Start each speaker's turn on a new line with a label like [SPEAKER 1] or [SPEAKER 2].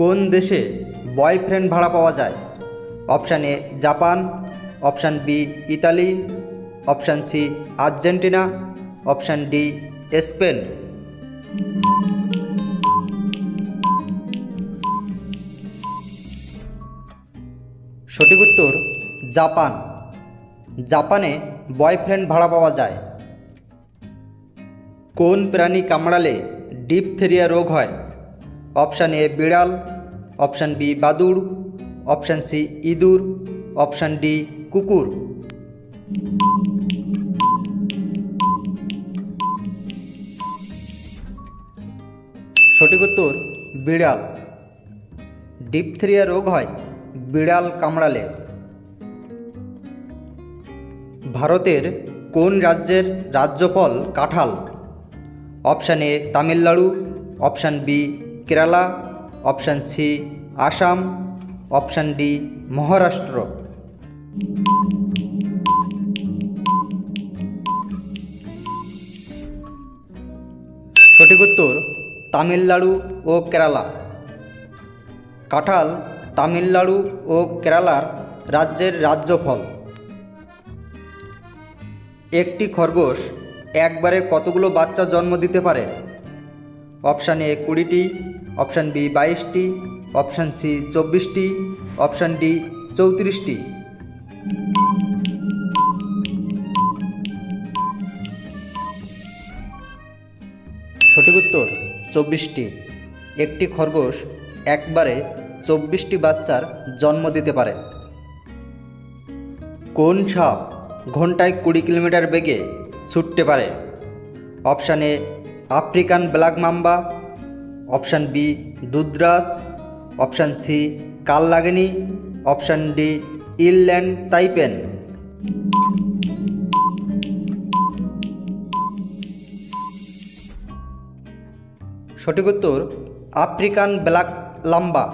[SPEAKER 1] কোন দেশে বয়ফ্রেন্ড ভাড়া পাওয়া যায়? Option A, Japan, option B, Italy, option C, Argentina, option D, Spain. সঠিক উত্তর, জাপান। জাপানে বয়ফ্রেন্ড ভাড়া পাওয়া যায়। কোন প্রাণী কামড়ালে ডিপথেরিয়া রোগ হয়? অপশান এ, বিড়াল অপশান বি বাদুড়, অপশান সি ইঁদুর, অপশান ডি কুকুর। সঠিক উত্তর, বিড়াল। ডিপথেরিয়া রোগ হয়, বিড়াল কামড়ালে। ভারতের কোন রাজ্যের রাজ্যফল কাঁঠাল? Option A Tamil Nadu, option B Kerala option C, Assam, option D, Maharashtra. সঠিক উত্তর, তামিলনাড়ু ও কেরালা। কাঁঠাল তামিলনাড়ু ও কেরালার রাজ্যের রাজ্যফল। একটি খরগোশ একবারে কতগুলো বাচ্চা জন্ম দিতে পারে? অপশান এ কুড়িটি অপশান বি বাইশটি, অপশান সি চব্বিশটি, অপশান ডি চৌত্রিশটি। সঠিক উত্তর চব্বিশটি। একটি খরগোশ একবারে চব্বিশটি বাচ্চার জন্ম দিতে পারে। কোন সাপ ঘন্টায় কুড়ি কিলোমিটার বেগে ছুটতে পারে? Option African black mamba option B দুদ্রাস option C কাল লাগেনি অপশান ডি, ইলল্যান্ড টাইপেন সঠিক উত্তর, আফ্রিকান ব্ল্যাক লাম্বা।